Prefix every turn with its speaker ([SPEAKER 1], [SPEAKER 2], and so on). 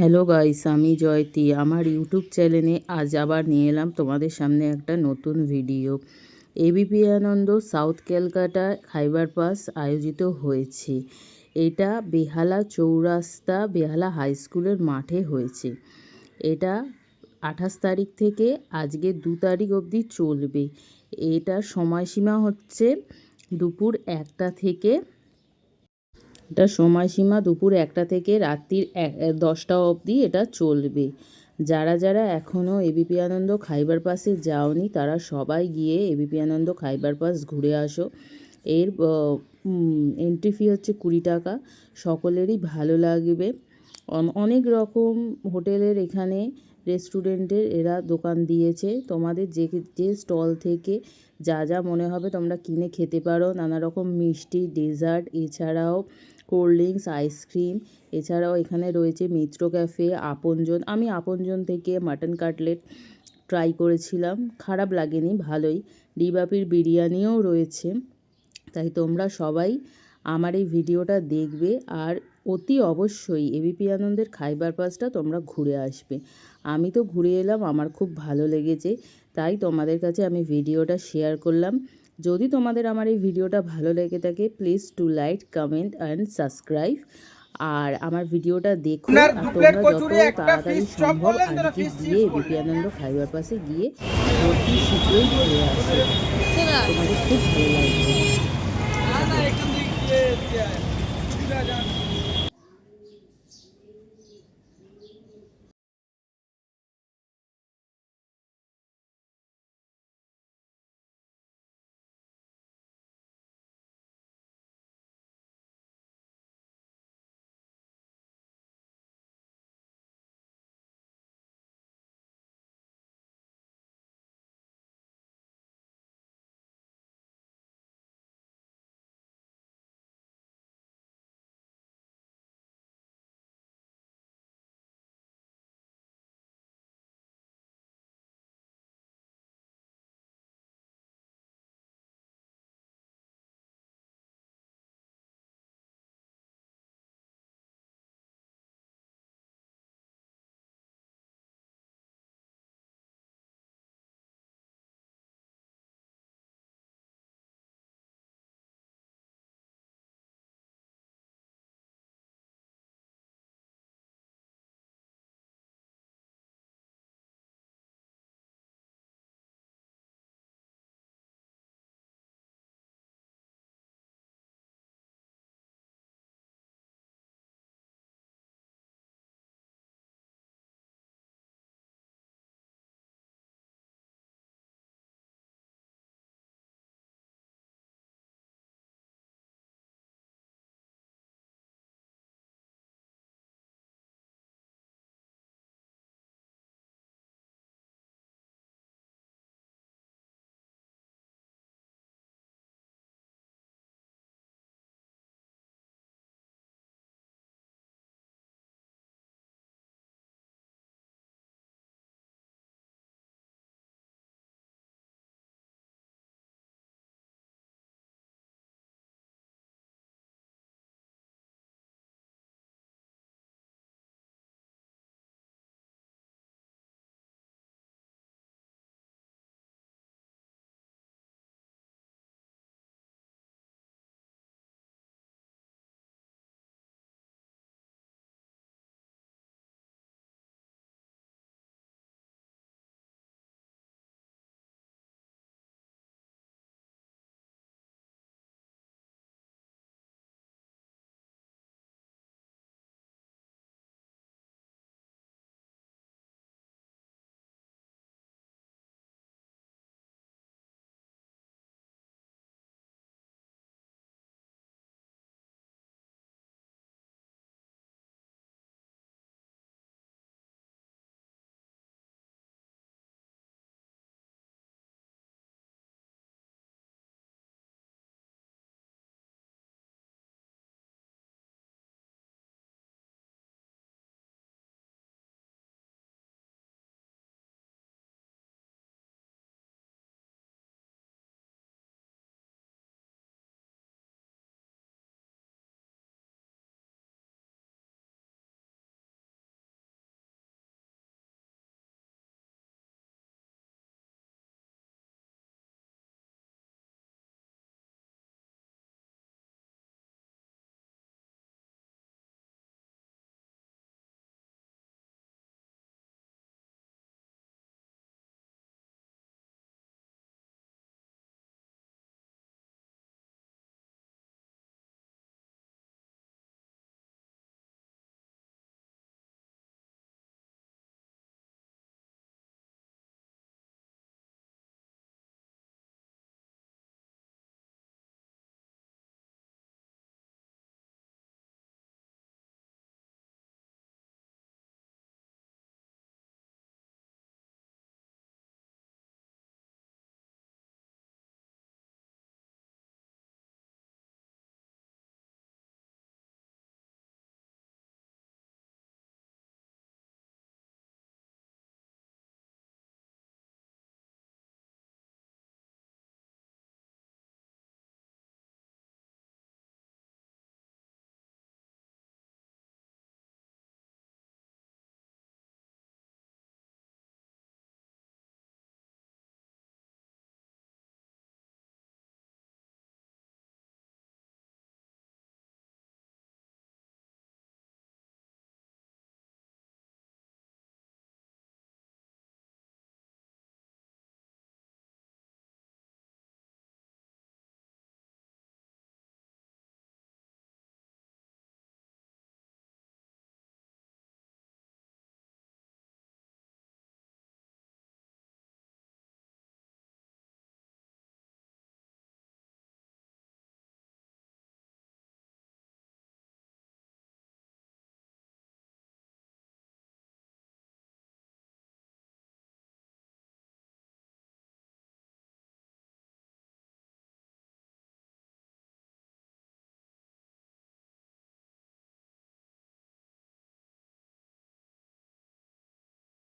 [SPEAKER 1] Hello guys, আমি জয়তী। আমার YouTube চ্যানেলে আজ আবার নিয়ে এলাম তোমাদের সামনে একটা নতুন video. ABP Ananda, south Calcutta Khyber Pass আয়োজিত হয়েছে। এটা বেহালা চৌরাস্তা, বেহালা হাই স্কুলের মাঠে হয়েছে। এটা আঠাশ তারিখ থেকে আজকে দু তারিখ অবধি চলবে। এটার সময়সীমা হচ্ছে দুপুর একটা থেকে এটা সময়সীমা দুপুর একটা থেকে রাত্রির এক দশটা অবধি এটা চলবে। যারা যারা এখনও এবিপি আনন্দ খাইবার পাসে যাওনি, তারা সবাই গিয়ে এবিপি আনন্দ খাইবার পাস ঘুরে আসো। এর এন্ট্রি ফি হচ্ছে কুড়ি টাকা। সকলেরই ভালো লাগবে। অন- অনেক রকম হোটেলের এখানে রেস্টুরেন্টের এরা দোকান দিয়েছে। তোমাদের যে যে স্টল থেকে যা যা মনে হবে তোমরা কিনে খেতে পারো। নানা রকম মিষ্টি, ডেজার্ট, এছাড়াও কোল্ড ড্রিঙ্কস, আইসক্রিম, এছাড়াও এখানে রয়েছে মিত্র ক্যাফে, আপনজন। আমি আপনজন থেকে মাটন কাটলেট ট্রাই করেছিলাম। খারাপ লাগেনি, ভালোই। ডিবাপির বিরিয়ানিও রয়েছে। তাই তোমরা সবাই আমার এই ভিডিওটা দেখবে আর অতি অবশ্যই এবিপি আনন্দের খাইবার পাসটা তোমরা ঘুরে আসবে। আমি তো ঘুরে এলাম আমার খুব ভালো লেগেছে তাই তোমাদের কাছে আমি ভিডিওটা শেয়ার করলাম। যদি তোমাদের আমার এই ভিডিওটা ভালো লেগে থাকে please to like comment and subscribe আর আমার ভিডিওটা দেখো আর তোমরা যত তাড়াতাড়ি সম্ভব আজকে গিয়ে এবিপি আনন্দ খাইবার পাশে গিয়ে অতি শীঘ্রই ঘুরে আসো তোমাদের খুব ভালো লাগবে। Türkiye. Güzel yani.